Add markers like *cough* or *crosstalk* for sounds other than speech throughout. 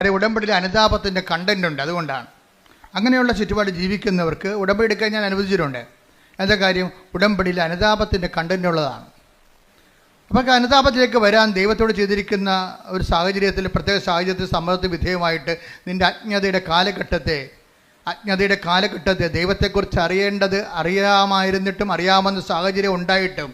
കാര്യം ഉടമ്പടിയിൽ അനുതാപത്തിന്റെ കണ്ടന്റ് ഉണ്ട് അതുകൊണ്ടാണ്. അങ്ങനെയുള്ള ചുറ്റുപാട് ജീവിക്കുന്നവർക്ക് ഉടമ്പടി എടുക്കാൻ ഞാൻ അനുവദിച്ചിട്ടുണ്ട്. എന്താ കാര്യം? ഉടമ്പടിയിൽ അനുതാപത്തിന്റെ കണ്ടന്റ് ഉള്ളതാണ്. അപ്പോൾ അനുതാപത്തിലേക്ക് വരാൻ ദൈവത്തോട് ചെയ്തിരിക്കുന്ന ഒരു സാഹചര്യത്തിൽ പ്രത്യേക സാഹചര്യത്തിൽ സമ്മതത്തിന് വിധേയമായിട്ട് നിന്റെ അജ്ഞതയുടെ കാലഘട്ടത്തെ അജ്ഞതയുടെ കാലഘട്ടത്തെ ദൈവത്തെക്കുറിച്ച് അറിയേണ്ടത് അറിയാമായിരുന്നിട്ടും അറിയാമെന്ന സാഹചര്യം ഉണ്ടായിട്ടും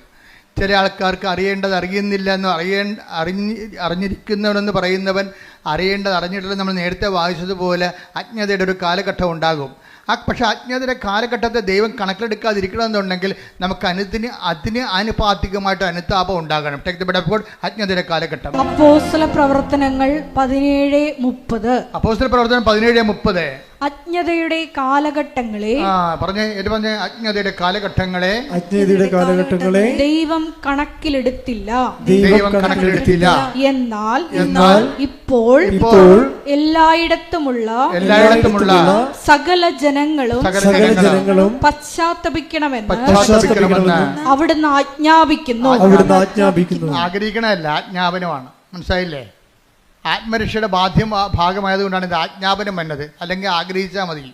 ചില ആൾക്കാർക്ക് അറിയേണ്ടത് അറിയുന്നില്ല എന്ന് അറിയേ അറിഞ്ഞ് അറിഞ്ഞിരിക്കുന്നവനെന്ന് പറയുന്നവൻ അറിയേണ്ടത് അറിഞ്ഞിട്ടില്ല നമ്മൾ നേരത്തെ വായിച്ചതുപോലെ അജ്ഞതയുടെ ഒരു കാലഘട്ടം ഉണ്ടാകും. ആ പക്ഷേ അജ്ഞതയുടെ കാലഘട്ടത്തെ ദൈവം കണക്കിലെടുക്കാതിരിക്കണമെന്നുണ്ടെങ്കിൽ നമുക്ക് അനുദിന് അതിന് ആനുപാതികമായിട്ട് അനുതാപം ഉണ്ടാകണം. അപ്പോൾ അജ്ഞതയുടെ കാലഘട്ടം. അപ്പോസ്തല പ്രവർത്തനങ്ങൾ പതിനേഴ് മുപ്പത്. അപ്പോസ്തല പ്രവർത്തനം പതിനേഴ് മുപ്പത്. അജ്ഞതയുടെ കാലഘട്ടങ്ങളെ ആ പറഞ്ഞേ അജ്ഞതയുടെ കാലഘട്ടങ്ങളെ അജ്ഞതയുടെ കാലഘട്ടങ്ങളെ ദൈവം കണക്കിലെടുത്തില്ല. ദൈവം കണക്കിലെടുത്തില്ല. എന്നാൽ എന്നാൽ ഇപ്പോൾ ഇപ്പോൾ എല്ലായിടത്തുമുള്ള എല്ലായിടത്തുമുള്ള സകല ജനങ്ങളും സകല ജനങ്ങളും പശ്ചാത്തപിക്കണമെന്ന് പശ്ചാത്തപിക്കണമെന്ന് അവിടുന്ന് ആജ്ഞാപിക്കുന്നു. അവിടുന്ന് ആജ്ഞാപിക്കുന്നു. ആഗ്രഹിക്കണമല്ല ആജ്ഞാപനമാണ്. മനസ്സിലായില്ലേ? ആത്മരക്ഷയുടെ ബാധ്യം ഭാഗമായതുകൊണ്ടാണ് ഇത് ആജ്ഞാപനം വന്നത്. അല്ലെങ്കിൽ ആഗ്രഹിച്ചാൽ മതി.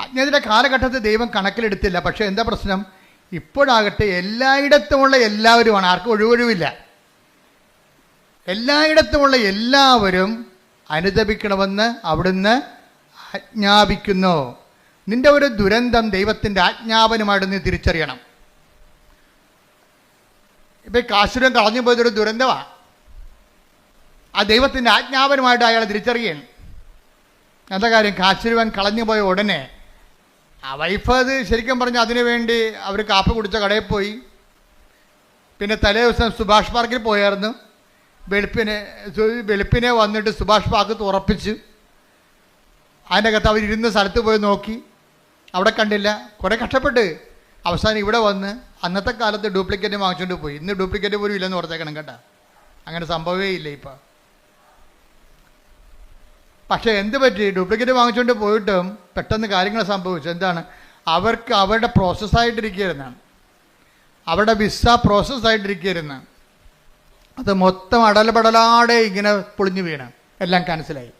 അജ്ഞതയുടെ കാലഘട്ടത്തിൽ ദൈവം കണക്കിലെടുത്തില്ല. പക്ഷേ എന്താ പ്രശ്നം? ഇപ്പോഴാകട്ടെ എല്ലായിടത്തുമുള്ള എല്ലാവരുമാണ്. ആർക്കും ഒഴിവൊഴിവില്ല. എല്ലായിടത്തുമുള്ള എല്ലാവരും അനുദപിക്കണമെന്ന് അവിടുന്ന് ആജ്ഞാപിക്കുന്നു. നിന്റെ ഒരു ദുരന്തം ദൈവത്തിന്റെ ആജ്ഞാപനമായിട്ട് നീ തിരിച്ചറിയണം. ഇപ്പം കാശുരം കളഞ്ഞു പോയതൊരു ദുരന്തമാണ് ആ ദൈവത്തിന്റെ ആജ്ഞാപനമായിട്ട് അയാൾ തിരിച്ചറിയണം എന്താ കാര്യം? കാശുരുവൻ കളഞ്ഞു പോയ ഉടനെ ആ വൈഫ് അത് ശരിക്കും പറഞ്ഞാൽ അതിനു വേണ്ടി അവർ കാപ്പി കുടിച്ച കടയിൽ പോയി. പിന്നെ തലേ ദിവസം സുഭാഷ് പാർക്കിൽ പോയായിരുന്നു. വെളുപ്പിനെ വെളുപ്പിനെ വന്നിട്ട് സുഭാഷ് പാർക്ക് അതിന്റെ അകത്ത് അവരിരുന്ന സ്ഥലത്ത് പോയി നോക്കി. അവിടെ കണ്ടില്ല. കുറേ കഷ്ടപ്പെട്ട് അവസാനം ഇവിടെ വന്ന് അന്നത്തെ കാലത്ത് ഡ്യൂപ്ലിക്കേറ്റ് വാങ്ങിച്ചുകൊണ്ട് പോയി. ഇന്ന് ഡ്യൂപ്ലിക്കേറ്റ് പോലും ഇല്ലെന്ന് ഓർത്തേക്കണം കേട്ടോ. അങ്ങനെ സംഭവമേ ഇല്ല ഇപ്പം. പക്ഷേ എന്ത് പറ്റി? ഡ്യൂപ്ലിക്കേറ്റ് വാങ്ങിച്ചുകൊണ്ട് പോയിട്ടും പെട്ടെന്ന് കാര്യങ്ങൾ സംഭവിച്ചു. എന്താണ്? അവർക്ക് അവരുടെ പ്രോസസ്സായിട്ടിരിക്കുകയായിരുന്നാണ് അവരുടെ വിസ പ്രോസസ്സായിട്ടിരിക്കുകയായിരുന്നു അത് മൊത്തം അടലപടലാടെ ഇങ്ങനെ പൊളിഞ്ഞു വീണ്. എല്ലാം ക്യാൻസലായി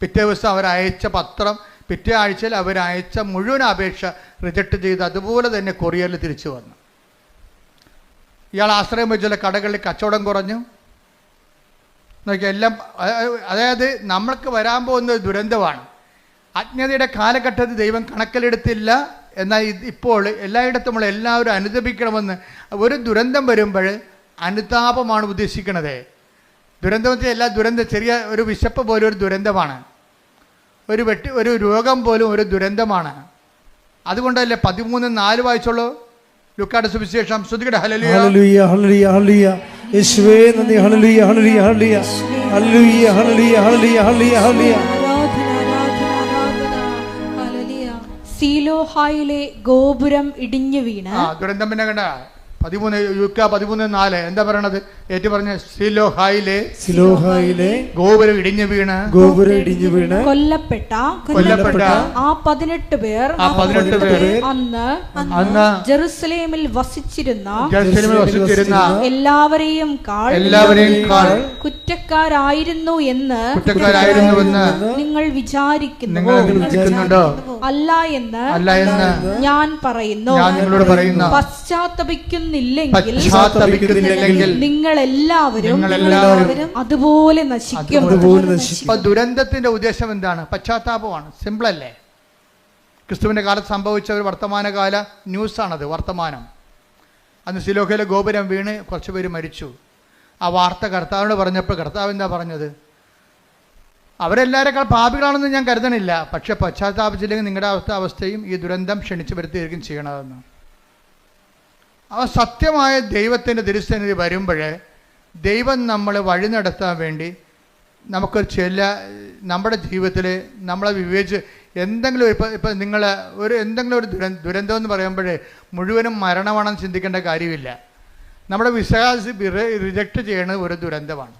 പിറ്റേ ദിവസം അവരയച്ച പത്രം പിറ്റേ ആഴ്ചയിൽ അവരയച്ച മുഴുവൻ അപേക്ഷ റിജക്റ്റ് ചെയ്ത് അതുപോലെ തന്നെ കൊറിയറിൽ തിരിച്ചു വന്നു. ഇയാൾ ആശ്രയം വെച്ചുള്ള കടകളിൽ കച്ചവടം കുറഞ്ഞു. നോക്കിയാൽ എല്ലാം അതായത് നമ്മൾക്ക് വരാൻ പോകുന്ന ഒരു ദുരന്തമാണ്. അജ്ഞതയുടെ കാലഘട്ടത്തിൽ ദൈവം കണക്കിലെടുത്തില്ല. എന്നാൽ ഇപ്പോൾ എല്ലായിടത്തുമുള്ള എല്ലാവരും അനുദപിക്കണമെന്ന് ഒരു ദുരന്തം വരുമ്പോൾ അനുതാപമാണ് ഉദ്ദേശിക്കുന്നത്. ദുരന്തം വെച്ചാൽ എല്ലാ ദുരന്ത ചെറിയ ഒരു വിശപ്പ് പോലും ഒരു ദുരന്തമാണ്. ഒരു വെട്ടി ഒരു രോഗം പോലും ഒരു ദുരന്തമാണ്. അതുകൊണ്ടല്ലേ പതിമൂന്ന് നാല് വായിച്ചുള്ളൂ ലുക്കാട് സുവിശേഷം. ശ്രുതികട ഹലലിയ ഹല്ലേലൂയ ഹല്ലേലൂയ ഹല്ലേലൂയ. യേശുവേ നന്ദി. Hallelujah hallelujah hallelujah. ഹല്ലേലൂയ ഹണലിയ ഹണലിയ ഹല്ലേലൂയ. ഹണലിയ ആരാധന ആരാധന ആരാധന. ഹല്ലേലൂയ. സീലോഹായിലെ ഗോപുരം ഇടിഞ്ഞു വീണ്. ആ ദുരന്തം പിന്നെ കണ്ട? പതിമൂന്ന് യുക്ക പതിമൂന്ന് നാല്. എന്താ പറയണത്? ഏറ്റു പറഞ്ഞ സിലോഹായിലെ സിലോഹായിലെ ഗോപുരം ഇടിഞ്ഞു വീണ്. ഗോപുരം ഇടിഞ്ഞു വീണ്. കൊല്ലപ്പെട്ട കൊല്ലപ്പെട്ട ആ പതിനെട്ട് പേർ ആ പതിനെട്ട് പേര് അന്ന് അന്ന് ജെറുസലേമിൽ വസിച്ചിരുന്ന ജെറുസലേമിൽ വസിച്ചിരുന്ന എല്ലാവരെയും കാൾ എല്ലാവരെയും കാൾ കുറ്റക്കാരായിരുന്നു എന്ന് കുറ്റക്കാരായിരുന്നു എന്ന് നിങ്ങൾ വിചാരിക്കുന്നു. നിങ്ങൾ വിചാരിക്കുന്നുണ്ടോ? അല്ല എന്ന് അല്ല എന്ന് ഞാൻ പറയുന്നു. ഞാൻ നിങ്ങളോട് പറയുന്നു. പശ്ചാത്തപിക്കുന്നില്ലെങ്കിൽ പശ്ചാത്തപിക്കുന്നില്ലെങ്കിൽ നിങ്ങൾ എല്ലാവരും അതുപോലെ നശിക്കും. ദുരന്തത്തിന്റെ ഉദ്ദേശം എന്താണ്? പശ്ചാത്താപമാണ്. സിമ്പിൾ അല്ലേ? ക്രിസ്തുവിന്റെ കാലത്ത് സംഭവിച്ച ഒരു വർത്തമാനകാല ന്യൂസാണത് വർത്തമാനം. അന്ന് സിലോഹയിലെ ഗോപുരം വീണ് കുറച്ച് പേര് മരിച്ചു. ആ വാർത്ത കർത്താവിനോട് പറഞ്ഞപ്പോൾ കർത്താവ് എന്താ പറഞ്ഞത്? അവരെല്ലാവരെക്കാൾ പാപികളാണെന്ന് ഞാൻ കരുതണില്ല. പക്ഷെ പശ്ചാത്താപിച്ചില്ലെങ്കിൽ നിങ്ങളുടെ അവസ്ഥ അവസ്ഥയും ഈ ദുരന്തം ക്ഷണിച്ചു വരുത്തിയിരിക്കും ചെയ്യണതെന്ന്. അവ സത്യമായ ദൈവത്തിന്റെ തിരുസന്നിധി വരുമ്പോൾ ദൈവം നമ്മളെ വഴി നടത്താൻ വേണ്ടി നമുക്ക് ചില നമ്മുടെ ജീവിതത്തിൽ നമ്മളെ വിവേചിച്ച് എന്തെങ്കിലും ഇപ്പം ഇപ്പം നിങ്ങൾ ഒരു എന്തെങ്കിലും ഒരു ദുരന്ത ദുരന്തം എന്ന് പറയുമ്പോൾ മുഴുവനും മരണമാണെന്ന് ചിന്തിക്കേണ്ട കാര്യമില്ല. നമ്മുടെ വിശ്വാസി റിജക്റ്റ് ചെയ്യണത് ഒരു ദുരന്തമാണ്.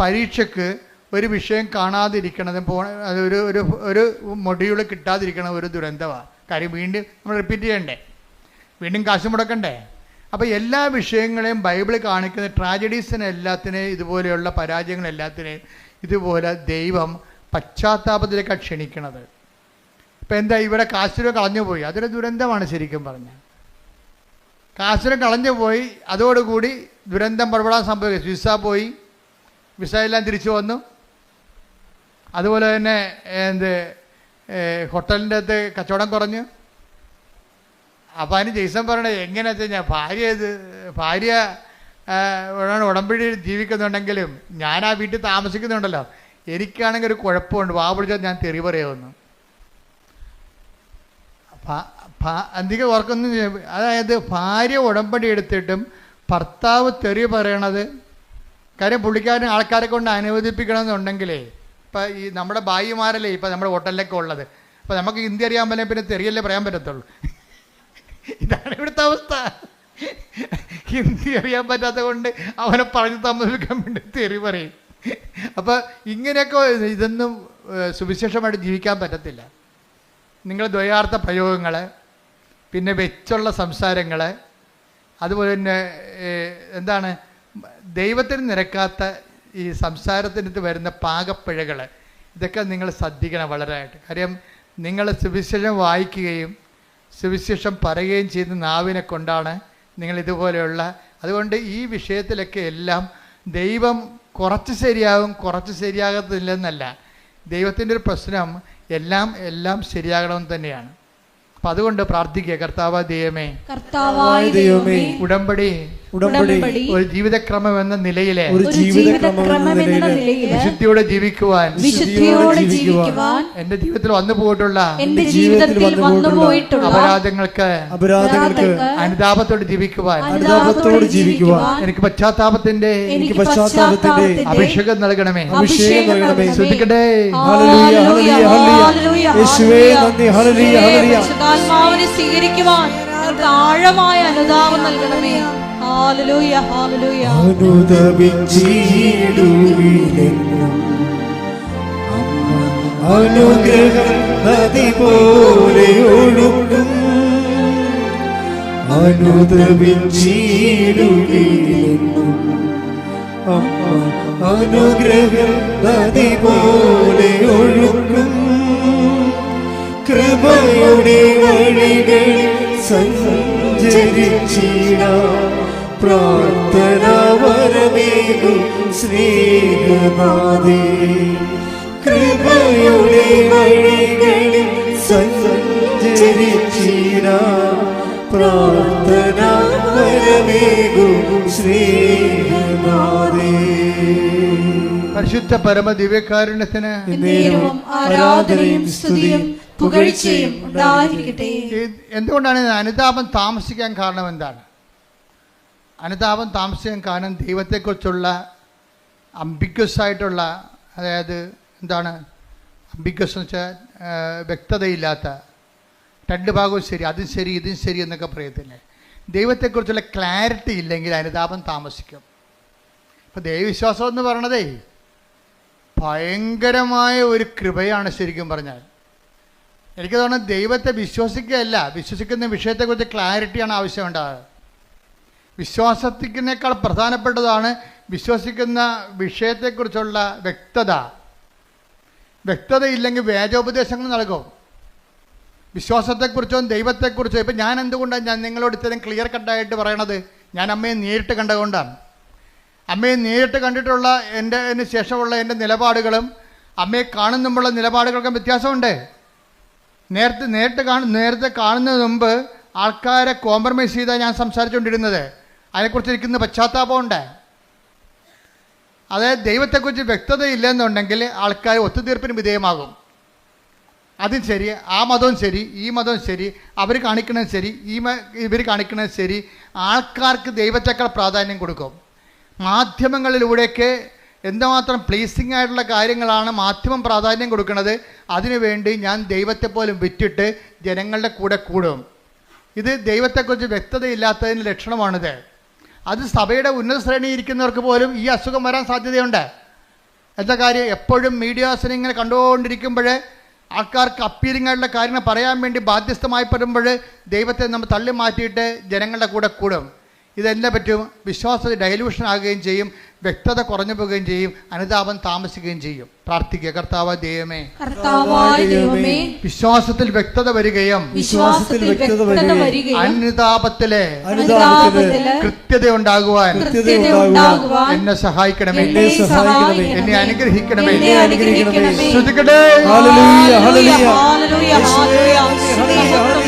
പരീക്ഷയ്ക്ക് ഒരു വിഷയം കാണാതിരിക്കണതും പോ അതൊരു ഒരു ഒരു ഒരു മൊഡ്യൂൾ കിട്ടാതിരിക്കണ ഒരു ദുരന്തമാണ് കാര്യം വീണ്ടും നമ്മൾ റിപ്പീറ്റ് ചെയ്യണ്ടേ? വീണ്ടും കാശ് മുടക്കണ്ടേ? അപ്പോൾ എല്ലാ വിഷയങ്ങളെയും ബൈബിൾ കാണിക്കുന്ന ട്രാജഡീസിനെ എല്ലാത്തിനെയും ഇതുപോലെയുള്ള പരാജയങ്ങളെല്ലാത്തിനെയും ഇതുപോലെ ദൈവം പശ്ചാത്താപത്തിലേക്കാണ് ക്ഷണിക്കണത്. ഇപ്പം എന്താ ഇവിടെ കാശുരം കളഞ്ഞു പോയി അതൊരു ദുരന്തമാണ് ശരിക്കും പറഞ്ഞാൽ കളഞ്ഞു പോയി അതോടുകൂടി ദുരന്തം പുറപ്പെടാൻ സംഭവിക്കും വിസ പോയി. വിസ എല്ലാം തിരിച്ചു വന്നു. അതുപോലെ തന്നെ എന്ത് ഹോട്ടലിന്റെ അകത്ത് കച്ചവടം കുറഞ്ഞു. അപ്പം അതിന് ജെയ്സൺ പറയണത് എങ്ങനെയാ ഞാൻ ഭാര്യ ഇത് ഭാര്യ ഉടമ്പടിയിൽ ജീവിക്കുന്നുണ്ടെങ്കിലും ഞാൻ ആ വീട്ടിൽ താമസിക്കുന്നുണ്ടല്ലോ. എനിക്കാണെങ്കിൽ ഒരു കുഴപ്പമുണ്ട്. വാ പിടിച്ചാൽ ഞാൻ തെറി പറയുമെന്ന്. അധികം ഓർക്കൊന്നും അതായത് ഭാര്യ ഉടമ്പടി എടുത്തിട്ടും ഭർത്താവ് തെറി പറയണത് കാര്യം പുള്ളിക്കാരൻ ആൾക്കാരെ കൊണ്ട് അനുവദിപ്പിക്കണമെന്നുണ്ടെങ്കിലേ ഇപ്പം ഈ നമ്മുടെ ഭായിമാരല്ലേ ഇപ്പം നമ്മുടെ ഹോട്ടലിലൊക്കെ ഉള്ളത്. അപ്പം നമുക്ക് ഹിന്ദി അറിയാൻ പറ്റില്ല പിന്നെ തെറിയല്ലേ പറയാൻ പറ്റത്തുള്ളൂ. ഇതാണ് ഇവിടുത്തെ അവസ്ഥ. ഹിന്ദി അറിയാൻ പറ്റാത്ത കൊണ്ട് അവനെ പറഞ്ഞു താമസിക്കാൻ വേണ്ടി തെറി പറയും. അപ്പൊ ഇങ്ങനെയൊക്കെ ഇതൊന്നും സുവിശേഷമായിട്ട് ജീവിക്കാൻ പറ്റത്തില്ല. നിങ്ങൾ ദ്വയാർത്ഥ പ്രയോഗങ്ങൾ പിന്നെ വെച്ചുള്ള സംസാരങ്ങൾ അതുപോലെ തന്നെ എന്താണ് ദൈവത്തിന് നിരക്കാത്ത ഈ സംസാരത്തിനകത്ത് വരുന്ന പാകപ്പിഴകൾ ഇതൊക്കെ നിങ്ങൾ ശ്രദ്ധിക്കണം വളരെയായിട്ട്. കാര്യം നിങ്ങൾ സുവിശേഷം വായിക്കുകയും സുവിശേഷം പറയുകയും ചെയ്ത നാവിനെ കൊണ്ടാണ് നിങ്ങൾ ഇതുപോലെയുള്ള. അതുകൊണ്ട് ഈ വിഷയത്തിലൊക്കെ എല്ലാം ദൈവം കുറച്ച് ശരിയാകും കുറച്ച് ശരിയാകത്തില്ലെന്നല്ല. ദൈവത്തിന്റെ ഒരു പ്രശ്നം എല്ലാം എല്ലാം ശരിയാകണമെന്ന് തന്നെയാണ്. അപ്പം അതുകൊണ്ട് പ്രാർത്ഥിക്കുക കർത്താവ് ദൈവമേ കർത്താവായ ദൈവമേ, ഉടമ്പടി ഉടമ്പടി ഒരു ജീവിതക്രമം എന്ന നിലയിലെ ഒരു ജീവിതക്രമം എന്ന വിശുദ്ധിയോടെ ജീവിക്കുവാൻ വിശുദ്ധിയോടെ ജീവിക്കുവാൻ എന്റെ ജീവിതത്തിൽ വന്നു പോയിട്ടുള്ള എന്റെ ജീവിതത്തിൽ വന്നു പോയിട്ടുള്ള അപരാധങ്ങൾക്ക് അപരാധങ്ങൾക്ക് അനുതാപത്തോടെ ജീവിക്കുവാൻ അനുതാപത്തോടെ ജീവിക്കുവാൻ എനിക്ക് പശ്ചാത്താപത്തിന്റെ എനിക്ക് പശ്ചാത്താപത്തിന്റെ അഭിഷേകം നൽകണമേ അഭിഷേകം നൽകണമേ. ശ്രദ്ധിക്കട്ടെ ഹല്ലേലൂയ, ഹല്ലേലൂയ, ഹല്ലേലൂയ. യേശുവേ, നന്ദി, ഹല്ലേലൂയ, ഹല്ലേലൂയ. പരിശുദ്ധാത്മാവിനെ സ്വീകരിക്കുവാൻ ഞങ്ങൾക്ക് ആഴമായ അനുതാപം നൽകണമേ. Hallelujah hallelujah. അനുഗ്രഹം നദി പോലെ ഒഴുകും. അനുദപിച്ചിടുവിലെന്നും അമ്മ അനുഗ്രഹം നദി പോലെ കൃപയുടെ വഴികൾ സഞ്ചരിച്ചിട. പ്രാർത്ഥന വരമേകും സ്നേഹനാഥേ. കൃപയുടെ വഴികളിൽ സഞ്ചരിച്ചിട. പ്രാർത്ഥന വരമേകും സ്നേഹനാഥേ. പരിശുദ്ധ പരമ ദിവ്യകാരുണ്യത്തിന് ആരാധനയും സ്തുതിയും പുകഴ്ചയും ഉണ്ടായിരിക്കട്ടെ. എന്തുകൊണ്ടാണ് അനുതാപം താമസിക്കാൻ കാരണം എന്താണ്? അനുതാപം താമസിക്കാൻ കാരണം ദൈവത്തെക്കുറിച്ചുള്ള അംബിക്വസ് ആയിട്ടുള്ള അതായത് എന്താണ്? അംബിക്വസ് എന്ന് വെച്ചാൽ വ്യക്തതയില്ലാത്ത രണ്ട് ഭാഗവും ശരി അതും ശരി ഇതും ശരി എന്നൊക്കെ പറയത്തില്ലേ? ദൈവത്തെക്കുറിച്ചുള്ള ക്ലാരിറ്റി ഇല്ലെങ്കിൽ അനുതാപം താമസിക്കും. അപ്പം ദൈവവിശ്വാസം എന്ന് പറയണതേ ഭയങ്കരമായ ഒരു കൃപയാണ് ശരിക്കും പറഞ്ഞാൽ. എനിക്ക് തോന്നുന്നത് ദൈവത്തെ വിശ്വസിക്കുകയല്ല. വിശ്വസിക്കുന്ന വിഷയത്തെക്കുറിച്ച് ക്ലാരിറ്റിയാണ് ആവശ്യമുണ്ടാകുക വിശ്വാസത്തിനേക്കാൾ പ്രധാനപ്പെട്ടതാണ് വിശ്വസിക്കുന്ന വിഷയത്തെക്കുറിച്ചുള്ള വ്യക്തത. വ്യക്തതയില്ലെങ്കിൽ വേദോപദേശങ്ങൾ നൽകും. വിശ്വാസത്തെക്കുറിച്ചോ ദൈവത്തെക്കുറിച്ചോ ഇപ്പം ഞാൻ എന്തുകൊണ്ടാണ് ഞാൻ നിങ്ങളോട് ഇത്രയും ക്ലിയർ കട്ടായിട്ട് പറയണത്? ഞാൻ അമ്മയെ നേരിട്ട് കണ്ടതുകൊണ്ടാണ്. അമ്മയെ നേരിട്ട് കണ്ടിട്ടുള്ള എന്റെ ശേഷമുള്ള എന്റെ നിലപാടുകളും അമ്മയെ കാണുന്നുമുള്ള നിലപാടുകൾക്കും വ്യത്യാസമുണ്ട്. നേരത്തെ നേരിട്ട് കാണു നേരത്തെ കാണുന്നതിന് മുമ്പ് ആൾക്കാരെ കോംപ്രമൈസ് ചെയ്താണ് ഞാൻ സംസാരിച്ചുകൊണ്ടിരുന്നത് അതിനെക്കുറിച്ച് ഇരിക്കുന്ന പശ്ചാത്താപമുണ്ട് അതായത് ദൈവത്തെക്കുറിച്ച് വ്യക്തതയില്ലെന്നുണ്ടെങ്കിൽ ആൾക്കാർ ഒത്തുതീർപ്പിന് വിധേയമാകും. അതും ശരി ആ മതവും ശരി ഈ മതവും ശരി അവർ കാണിക്കണത് ശരി ഈ ഇവർ കാണിക്കണത് ശരി ആൾക്കാർക്ക് ദൈവത്തെക്കാൾ പ്രാധാന്യം കൊടുക്കും. മാധ്യമങ്ങളിലൂടെയൊക്കെ എന്തുമാത്രം പ്ലീസിങ് ആയിട്ടുള്ള കാര്യങ്ങളാണ് മാധ്യമം പ്രാധാന്യം കൊടുക്കുന്നത് അതിനുവേണ്ടി ഞാൻ ദൈവത്തെ പോലും വിറ്റിട്ട് ജനങ്ങളുടെ കൂടെ കൂടും. ഇത് ദൈവത്തെക്കുറിച്ച് വ്യക്തതയില്ലാത്തതിന്റെ ലക്ഷണമാണിത്. അത് സഭയുടെ ഉന്നത ശ്രേണി ഇരിക്കുന്നവർക്ക് പോലും ഈ അസുഖം വരാൻ സാധ്യതയുണ്ട്. എന്താ കാര്യം? എപ്പോഴും മീഡിയാസിനെ ഇങ്ങനെ കണ്ടുകൊണ്ടിരിക്കുമ്പോൾ ആൾക്കാർക്ക് അപ്പീലിംഗ് ആയിട്ടുള്ള കാര്യങ്ങൾ പറയാൻ വേണ്ടി ബാധ്യസ്ഥമായി പെടുമ്പോൾ ദൈവത്തെ നമ്മൾ തള്ളി മാറ്റിയിട്ട് ജനങ്ങളുടെ കൂടെ കൂടും. ഇതെല്ലാം പറ്റും. വിശ്വാസത്തിൽ ഡൈലൂഷൻ ആകുകയും ചെയ്യും. വ്യക്തത കുറഞ്ഞു പോവുകയും ചെയ്യും. അനുതാപം താമസിക്കുകയും ചെയ്യും. പ്രാർത്ഥിക്കുക. കർത്താവ് ദൈവമേ. കർത്താവായ ദൈവമേ. വിശ്വാസത്തിൽ വ്യക്തത വരികയും വിശ്വാസത്തിൽ വ്യക്തത വരികയും അനുതാപത്തിലെ കൃത്യത ഉണ്ടാകുവാൻ എന്നെ സഹായിക്കണമേ. എന്നെ സഹായിക്കണമേ. എന്നെ അനുഗ്രഹിക്കണമേ. ശ്രദ്ധിക്കട്ടെ ഹല്ലേലൂയ, ഹല്ലേലൂയ. Hallelujah, hallelujah.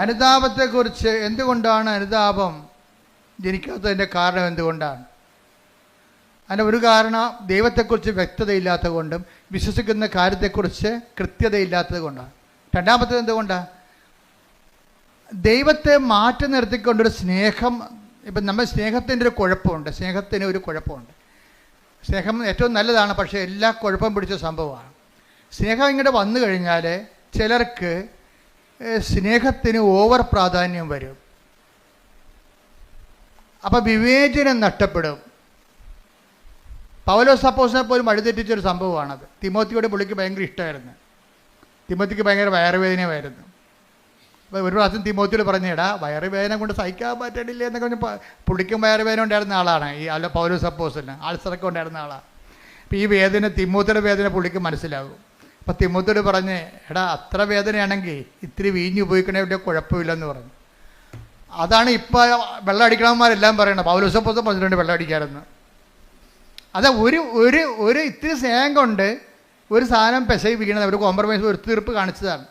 അനുതാപത്തെക്കുറിച്ച് എന്തുകൊണ്ടാണ് അനുതാപം ജനിക്കാത്തതിന്റെ കാരണം എന്തുകൊണ്ടാണ്? അതിന്റെ ഒരു കാരണം ദൈവത്തെക്കുറിച്ച് വ്യക്തതയില്ലാത്തത് കൊണ്ടും വിശ്വസിക്കുന്ന കാര്യത്തെക്കുറിച്ച് കൃത്യതയില്ലാത്തത് കൊണ്ടാണ്. രണ്ടാമത്തത് എന്തുകൊണ്ടാണ് ദൈവത്തെ മാറ്റി നിർത്തിക്കൊണ്ടൊരു സ്നേഹം ഇപ്പം നമ്മൾ സ്നേഹത്തിന്റെ ഒരു കുഴപ്പമുണ്ട്. സ്നേഹത്തിന് ഒരു കുഴപ്പമുണ്ട്. സ്നേഹം ഏറ്റവും നല്ലതാണ് പക്ഷേ എല്ലാ കുഴപ്പം പിടിച്ച സംഭവമാണ്. സ്നേഹം ഇങ്ങോട്ട് വന്നു കഴിഞ്ഞാൽ ചിലർക്ക് സ്നേഹത്തിന് ഓവർ പ്രാധാന്യം വരും. അപ്പം വിവേചനം നഷ്ടപ്പെടും. പൗലോ സപ്പോസിനെ പോലും വഴിതെറ്റിച്ചൊരു സംഭവമാണത്. തിമോത്തിയോട് പുള്ളിക്ക് ഭയങ്കര ഇഷ്ടമായിരുന്നു തിമോത്തിക്ക് ഭയങ്കര വയറുവേദനയായിരുന്നു. അപ്പോൾ ഒരു പ്രാവശ്യം തിമോത്തിയോട് പറഞ്ഞേടാ വയറുവേദന കൊണ്ട് സഹിക്കാൻ പറ്റണില്ല എന്നൊക്കെ പറഞ്ഞ് പുള്ളിക്കും വയറുവേദന ഉണ്ടായിരുന്ന ആളാണ്. ഈ അല്ല പൗലോ സപ്പോസിന് ആൾസറൊക്കെ ഉണ്ടായിരുന്ന ആളാണ് അപ്പോൾ ഈ വേദന തിമോത്തിയുടെ വേദന പുള്ളിക്ക് മനസ്സിലാകും. അപ്പോൾ തിമ്മത്തോട് പറഞ്ഞ് എടാ അത്ര വേദനയാണെങ്കിൽ ഇത്തിരി വീഞ്ഞു ഉപയോഗിക്കണേ ഇവിടെ കുഴപ്പമില്ലെന്ന് പറഞ്ഞു. അതാണ് ഇപ്പോൾ വെള്ളം അടിക്കണവന്മാരെല്ലാം പറയണത്. പൗലോസപ്പോസം പറഞ്ഞിട്ടുണ്ട് വെള്ളം അടിക്കാറെന്ന് അത് ഒരു ഒരു ഒരു ഇത്തിരി സ്നേഹം കൊണ്ട് ഒരു സാധനം പെശകി വീണത് ഒരു കോംപ്രമൈസ് ഒരു ഒത്തുതീർപ്പ് കാണിച്ചതാണ്.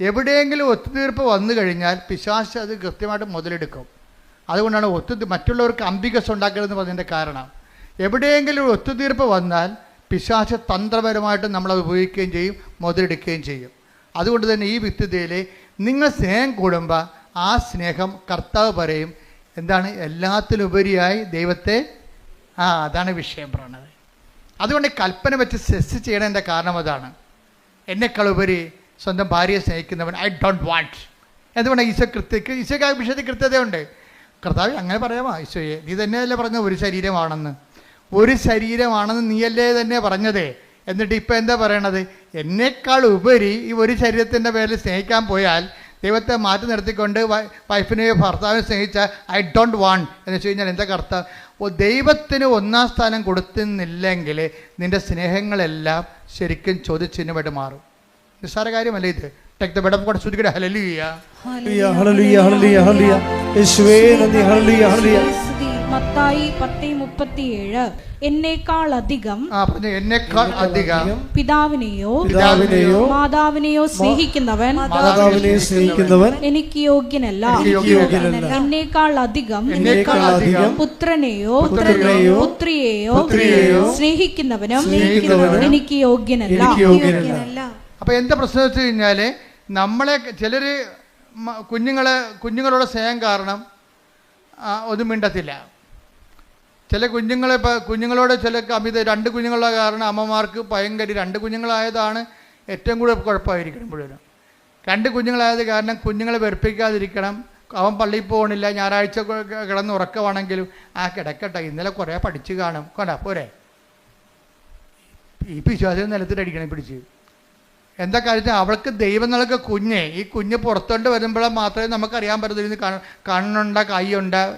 എവിടെയെങ്കിലും ഒത്തുതീർപ്പ് വന്നു കഴിഞ്ഞാൽ പിശാശ് അത് കൃത്യമായിട്ട് മുതലെടുക്കും. അതുകൊണ്ടാണ് ഒത്തു മറ്റുള്ളവർക്ക് അംബികസ് ഉണ്ടാക്കരുതെന്ന് പറഞ്ഞതിന്റെ കാരണം. എവിടെയെങ്കിലും ഒത്തുതീർപ്പ് വന്നാൽ പിശാശ് തന്ത്രപരമായിട്ട് നമ്മളത് ഉപയോഗിക്കുകയും ചെയ്യും മുതലെടുക്കുകയും ചെയ്യും. അതുകൊണ്ട് തന്നെ ഈ വ്യക്തിതയിൽ നിങ്ങൾ സ്നേഹം കൂടുമ്പോൾ ആ സ്നേഹം കർത്താവ് പറയും എന്താണ്? എല്ലാത്തിലുപരിയായി ദൈവത്തെ ആ അതാണ് വിഷയം പറയണത് അതുകൊണ്ട് കൽപ്പന വെച്ച് സെസ് ചെയ്യണതിന്റെ കാരണം അതാണ്. എന്നെക്കാളുപരി സ്വന്തം ഭാര്യയെ സ്നേഹിക്കുന്നവൻ ഐ ഡോണ്ട് വാണ്ട് എന്തുകൊണ്ട്? ഈശോ കൃത്യക്ക് ഈശോയ്ക്ക് ആ വിഷയത്തിൽ കൃത്യതയുണ്ട്. കർത്താവ് അങ്ങനെ പറയാമോ? ഈശോയെ നീ തന്നെയല്ലേ പറഞ്ഞ ഒരു ശരീരമാണെന്ന്. ഒരു ശരീരമാണെന്ന് നീയല്ലേ തന്നെ പറഞ്ഞതേ? എന്നിട്ട് ഇപ്പം എന്താ പറയണത്? എന്നേക്കാൾ ഉപരി ഈ ഒരു ശരീരത്തിന്റെ പേരിൽ സ്നേഹിക്കാൻ പോയാൽ ദൈവത്തെ മാറ്റി നിർത്തിക്കൊണ്ട് വൈഫിനെയോ ഭർത്താവിനെ സ്നേഹിച്ച ഐ ഡോണ്ട് വാണ്ട് എന്ന് വെച്ച് കഴിഞ്ഞാൽ എന്താ കർത്താവ്? ഓ ദൈവത്തിന് ഒന്നാം സ്ഥാനം കൊടുത്തുന്നില്ലെങ്കിൽ നിന്റെ സ്നേഹങ്ങളെല്ലാം ശരിക്കും ചോദ്യചിഹ്നമായിട്ട് മാറും. നിസ്സാര കാര്യമല്ല ഇത്? Take the bed of God ശ്രുതിക്കട്ടെ hallelujah hallelujah, hallelujah, hallelujah, hallelujah. യേശുവേ നന്ദി. Hallelujah, hallelujah. മത്തായി പത്തേ മുപ്പത്തിയേഴ്. എന്നേക്കാൾ അധികം എന്നെക്കാൾ അധികം പിതാവിനെയോ പിതാവിനെയോ മാതാവിനെയോ സ്നേഹിക്കുന്നവൻ മാതാവിനെയോ സ്നേഹിക്കുന്നവൻ എനിക്ക് യോഗ്യനല്ല. എന്നേക്കാൾ അധികം എന്നേക്കാൾ അധികം പുത്രനെയോ പുത്രനെയോ പുത്രിയെയോ പുത്രിയെയോ സ്നേഹിക്കുന്നവനും സ്നേഹിക്കുന്നവനും എനിക്ക് യോഗ്യനല്ല. അപ്പൊ എന്താ പ്രശ്നം വെച്ച് കഴിഞ്ഞാൽ നമ്മളെ ചിലര് കുഞ്ഞുങ്ങളെ കുഞ്ഞുങ്ങളുടെ സ്നേഹം കാരണം ഒന്നും മിണ്ടത്തില്ല. ചില കുഞ്ഞുങ്ങളെ കുഞ്ഞുങ്ങളോട് ചില അമിത രണ്ട് കുഞ്ഞുങ്ങളുടെ കാരണം അമ്മമാർക്ക് ഭയങ്കര രണ്ട് കുഞ്ഞുങ്ങളായതാണ് ഏറ്റവും കൂടുതൽ കുഴപ്പമായിരിക്കണം മുഴുവനും രണ്ട് കുഞ്ഞുങ്ങളായത് കാരണം കുഞ്ഞുങ്ങളെ വെറുപ്പിക്കാതിരിക്കണം. അവൻ പള്ളിയിൽ പോകണില്ല ഞായറാഴ്ച കിടന്ന് ഉറക്കമാണെങ്കിലും ആ കിടക്കട്ടെ ഇന്നലെ കുറേ പഠിച്ചു കാണും. കൊണ്ടാ പോരെ. ഈ പിശ്വാസം നിലത്തിട്ടടിക്കണം പിടിച്ച്. എന്താ കാര്യം? അവൾക്ക് ദൈവം നൽകിയ കുഞ്ഞ്. ഈ കുഞ്ഞ് പുറത്തോട്ട് വരുമ്പോഴേ മാത്രമേ നമുക്കറിയാൻ പറ്റത്തുള്ളൂ. ഇത് കണ്ണുണ്ട് കൈയുണ്ട്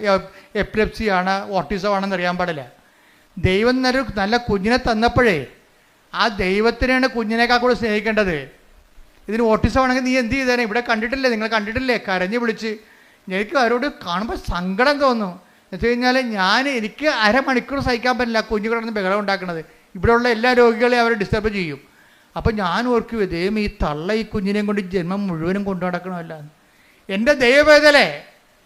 എപ്ലെപ്സി ആണ് ഓട്ടിസം ആണെന്ന് അറിയാൻ പാടില്ല. ദൈവം നല്ല നല്ല കുഞ്ഞിനെ തന്നപ്പോഴേ ആ ദൈവത്തിനെയാണ് കുഞ്ഞിനേക്കാൾ കൂടെ സ്നേഹിക്കേണ്ടത്. ഇതിന് ഓട്ടിസം ആണെങ്കിൽ നീ എന്ത് ചെയ്തേനെ? ഇവിടെ കണ്ടിട്ടില്ലേ? നിങ്ങൾ കണ്ടിട്ടില്ലേ? കരഞ്ഞ് വിളിച്ച്. എനിക്ക് അവരോട് കാണുമ്പോൾ സങ്കടം തോന്നും. എന്ന് വെച്ച് കഴിഞ്ഞാൽ ഞാൻ എനിക്ക് അരമണിക്കൂർ സഹിക്കാൻ പറ്റില്ല കുഞ്ഞു ബഹളം ഉണ്ടാക്കുന്നത്. ഇവിടെയുള്ള എല്ലാ രോഗികളെയും അവർ ഡിസ്റ്റർബ് ചെയ്യും. അപ്പം ഞാൻ ഓർക്കും ഇതേം ഈ തള്ള ഈ കുഞ്ഞിനെയും കൊണ്ട് ജന്മം മുഴുവനും കൊണ്ടു നടക്കണമല്ല. എന്റെ ദൈവവേദലേ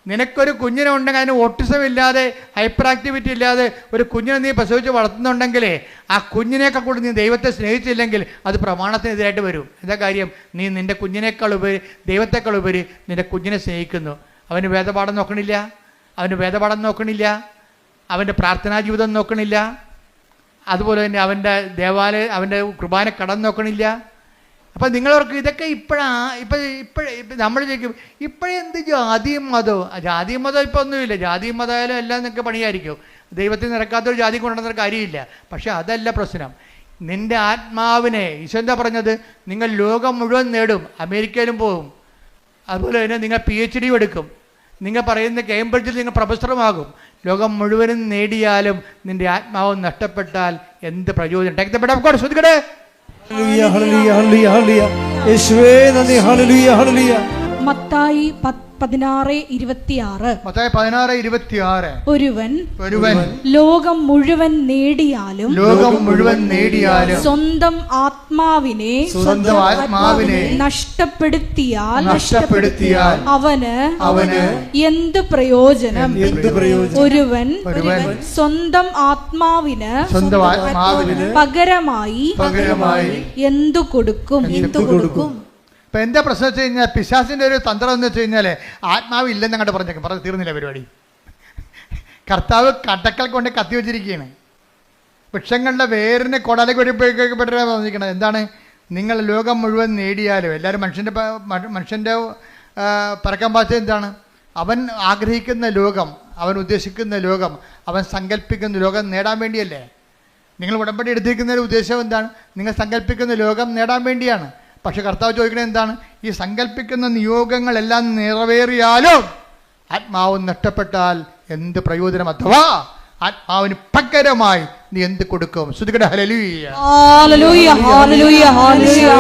നിനക്കൊരു കുഞ്ഞിനെ ഉണ്ടെങ്കിൽ അതിന് ഓട്ടിസം ഇല്ലാതെ ഹൈപ്പർ ആക്ടിവിറ്റി ഇല്ലാതെ ഒരു കുഞ്ഞിനെ നീ പ്രസവിച്ച് വളർത്തുന്നുണ്ടെങ്കിലേ ആ കുഞ്ഞിനേക്കാൾ കൂടി നീ ദൈവത്തെ സ്നേഹിച്ചില്ലെങ്കിൽ അത് പ്രമാണത്തിനെതിരായിട്ട് വരും. എന്താ കാര്യം? നീ നിന്റെ കുഞ്ഞിനേക്കാൾ ഉപരി ദൈവത്തെക്കാൾ ഉപരി നിന്റെ കുഞ്ഞിനെ സ്നേഹിക്കുന്നു. അവന് വേദപാഠം നോക്കണില്ല? അവന് വേദപാഠം നോക്കണില്ല? അവന്റെ പ്രാർത്ഥനാ ജീവിതം നോക്കണില്ല? അതുപോലെ തന്നെ അവന്റെ ദേവാലയ അവന്റെ കുർബാന കടന്നു നോക്കണില്ല. അപ്പം നിങ്ങളവർക്ക് ഇതൊക്കെ ഇപ്പോഴാ ഇപ്പം ഇപ്പോഴേ ഇപ്പം നമ്മൾ ചോദിക്കും ഇപ്പോഴെന്ത് ജാതിയും മതവും ജാതിയും മതം ഇപ്പം ഒന്നുമില്ല. ജാതിയും മതമായാലും എല്ലാം നിങ്ങൾക്ക് പണിയായിരിക്കും. ദൈവത്തിൽ നിരക്കാത്തൊരു ജാതി കൊണ്ടുവന്ന കാര്യമില്ല. പക്ഷേ അതല്ല പ്രശ്നം. നിന്റെ ആത്മാവിനെ ഈശോ എന്താ പറഞ്ഞത്? നിങ്ങൾ ലോകം മുഴുവൻ നേടും. അമേരിക്കയിലും പോകും അതുപോലെ തന്നെ നിങ്ങൾ പി എച്ച് ഡിയും എടുക്കും. നിങ്ങൾ പറയുന്ന കേംബ്രിഡ്ജിൽ നിങ്ങൾ പ്രൊഫസറുമാകും. ലോകം മുഴുവനും നേടിയാലും നിന്റെ ആത്മാവ് നഷ്ടപ്പെട്ടാൽ എന്ത് പ്രയോജനം take the bed of God ശ്രദ്ധിക്കട്ടെ. Hallelujah hallelujah hallelujah. Hallelujah യേശുവേ ഹല്ലേലൂയ ഹല്ലേലൂയ. മത്തായി പത്ത് പതിനാറ് ഇരുപത്തിയാറ്. പതിനാറ് ഒരുവൻ ഒരുവൻ. ലോകം മുഴുവൻ നേടിയാലും ലോകം മുഴുവൻ നേടിയാലും സ്വന്തം ആത്മാവിനെ സ്വന്തം ആത്മാവിനെ നഷ്ടപ്പെടുത്തിയാൽ നഷ്ടപ്പെടുത്തിയാൽ അവന് അവന് എന്ത് പ്രയോജനം? എന്ത് പ്രയോജനം? ഒരുവൻ ഒരുവൻ സ്വന്തം ആത്മാവിന് സ്വന്തം ആത്മാവിന് പകരമായി പകരമായി എന്തു കൊടുക്കും? എന്തു കൊടുക്കും? ഇപ്പൊ എന്റെ പ്രശ്നം വെച്ച് കഴിഞ്ഞാൽ പിശാസിന്റെ ഒരു തന്ത്രം എന്ന് വെച്ച് കഴിഞ്ഞാൽ ആത്മാവ് ഇല്ലെന്ന് അങ്ങോട്ട് പറഞ്ഞേക്കും. പറഞ്ഞു തീർന്നില്ല പരിപാടി. കർത്താവ് കടക്കൽ കൊണ്ട് കത്തി വെച്ചിരിക്കുകയാണ്. വൃക്ഷങ്ങളുടെ വേരിനെ കൊടാലേക്ക് വെടിപ്പിക്കപ്പെട്ടാണ് പറഞ്ഞിരിക്കുന്നത് എന്താണ്? നിങ്ങൾ ലോകം മുഴുവൻ നേടിയാലും എല്ലാവരും മനുഷ്യന്റെ മനുഷ്യന്റെ പറക്കാൻ പാച്ച എന്താണ്? അവൻ ആഗ്രഹിക്കുന്ന ലോകം അവൻ ഉദ്ദേശിക്കുന്ന ലോകം അവൻ സങ്കല്പിക്കുന്ന ലോകം നേടാൻ വേണ്ടിയല്ലേ? നിങ്ങൾ ഉടമ്പടി എടുത്തിരിക്കുന്ന ഒരു ഉദ്ദേശം എന്താണ്? നിങ്ങൾ സങ്കല്പിക്കുന്ന ലോകം നേടാൻ വേണ്ടിയാണ്. പക്ഷെ കർത്താവ് ചോദിക്കുന്നത് എന്താണ്? ഈ സങ്കല്പിക്കുന്ന നിയോഗങ്ങളെല്ലാം നിറവേറിയാലും ആത്മാവ് നഷ്ടപ്പെട്ടാൽ എന്ത് പ്രയോജനം അഥവാ ആത്മാവിന് പകരമായി നീ എന്ത് കൊടുക്കും? ശ്രുതികട ഹലലൂയ ഹല്ലേലൂയ ഹല്ലേലൂയ ഹല്ലേലൂയ.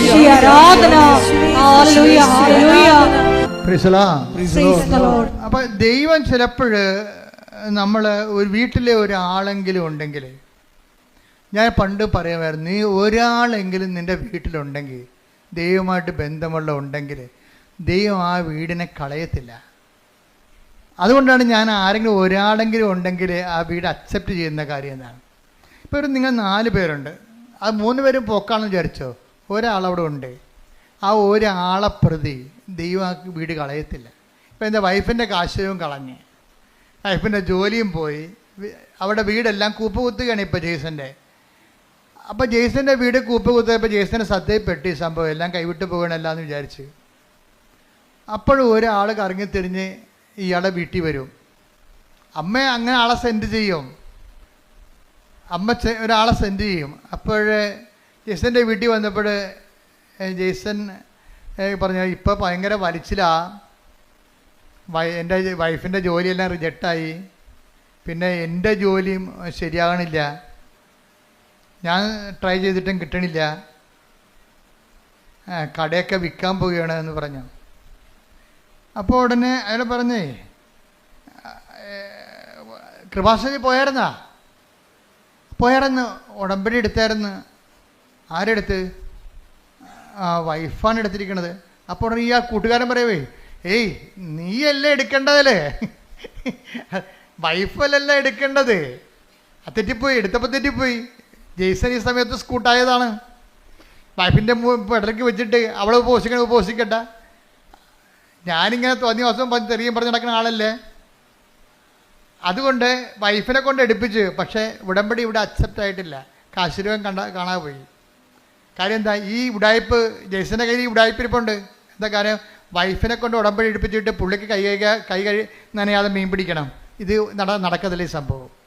ഈശോയെ ആരാധന. Hallelujah hallelujah. Lord the Lord. Lord. അപ്പൊ ദൈവം ചിലപ്പോൾ നമ്മൾ ഒരു വീട്ടിലെ ഒരാളെങ്കിലും ഉണ്ടെങ്കിൽ ഞാൻ പണ്ട് പറയുമായിരുന്നു നീ ഒരാളെങ്കിലും നിന്റെ വീട്ടിലുണ്ടെങ്കിൽ ദൈവമായിട്ട് ബന്ധമുള്ള ഉണ്ടെങ്കിൽ ദൈവം ആ വീടിനെ കളയത്തില്ല. അതുകൊണ്ടാണ് ഞാൻ ആരെങ്കിലും ഒരാളെങ്കിലും ഉണ്ടെങ്കിൽ ആ വീട് അക്സെപ്റ്റ് ചെയ്യുന്ന കാര്യം എന്നാണ്. ഇപ്പോൾ ഒരു നിങ്ങൾ നാല് പേരുണ്ട്. അത് മൂന്ന് പേരും പോക്കാണെന്ന് വിചാരിച്ചോ? ഒരാളവിടെ ഉണ്ട്. ആ ഒരാളെ പ്രതി ദൈവം ആ വീട് കളയത്തില്ല. ഇപ്പം എന്റെ വൈഫിന്റെ കാശവും കളഞ്ഞ്. വൈഫിന്റെ ജോലിയും പോയി. അവിടെ വീടെല്ലാം കൂപ്പ് കുത്തുകയാണ് ഇപ്പോൾ ജെയ്സന്റെ അപ്പോൾ ജെയ്സന്റെ വീട് കൂപ്പ് കുത്തിയപ്പോ ജെയ്സന്റെ ശ്രദ്ധയിൽപ്പെട്ട് പെട്ടി സംഭവം. എല്ലാം കൈവിട്ട് പോകണമല്ല എന്ന് വിചാരിച്ച്. അപ്പോഴും ഒരാൾ കറങ്ങി തിരിഞ്ഞ് ഇയാളെ വീട്ടിൽ വരും. അമ്മ അങ്ങനെ ആളെ സെൻഡ് ചെയ്യും. അമ്മ ഒരാളെ സെൻഡ് ചെയ്യും. അപ്പോൾ ജെയ്സന്റെ വീട്ടിൽ വന്നപ്പോൾ ജെയ്സൺ ഏ, പറഞ്ഞു ഇപ്പോൾ ഭയങ്കര വലിച്ചിലാ. വൈ എന്റെ വൈഫിന്റെ ജോലിയെല്ലാം റിജക്റ്റായി പിന്നെ എന്റെ ജോലിയും ശരിയാകണില്ല. ഞാൻ ട്രൈ ചെയ്തിട്ടും കിട്ടണില്ല. കടയൊക്കെ വിൽക്കാൻ പോവുകയാണ് എന്ന് പറഞ്ഞു. അപ്പോൾ ഉടനെ അയാൾ പറഞ്ഞേ കൃപാസനി പോയായിരുന്നാ? പോയായിരുന്നു ഉടമ്പടി എടുത്തായിരുന്നു. ആരെടുത്ത് ആ വൈഫാണ് എടുത്തിരിക്കണത്. അപ്പോൾ ഉടനെ ഈ ആ കൂട്ടുകാരൻ പറയവേ ഏയ് നീയല്ലേ എടുക്കേണ്ടതല്ലേ? *laughs* വൈഫല്ലല്ല എടുക്കേണ്ടത്? തെറ്റിപ്പോയി എടുത്തപ്പോൾ തെറ്റിപ്പോയി. ജെയ്സൺ ഈ സമയത്ത് സ്കൂട്ടായതാണ്. വൈഫിന്റെ ഇടയ്ക്ക് വെച്ചിട്ട് അവളെ ഉപസിക്കണം ഉപസിക്കട്ട. ഞാനിങ്ങനെ തോന്നിയ ദിവസം തെറിയും പറഞ്ഞ് നടക്കുന്ന ആളല്ലേ. അതുകൊണ്ട് വൈഫിനെ കൊണ്ട് എടുപ്പിച്ച് പക്ഷേ ഉടമ്പടി ഇവിടെ അക്സെപ്റ്റ് ആയിട്ടില്ല. കാശുരൂപം കണ്ട കാണാതെ പോയി. കാര്യം എന്താ ഈ ഉടായ്പ് ജെയ്സന്റെ കയ്യിൽ ഈ ഉടായ്പിരിപ്പുണ്ട് എന്താ കാര്യം? വൈഫിനെ കൊണ്ട് ഉടമ്പടി എടുപ്പിച്ചിട്ട് പുള്ളിക്ക് കൈ കൈ കൈ കഴി നനയാതെ മീൻ പിടിക്കണം. ഇത് നട നടക്കത്തില്ല ഈ സംഭവം.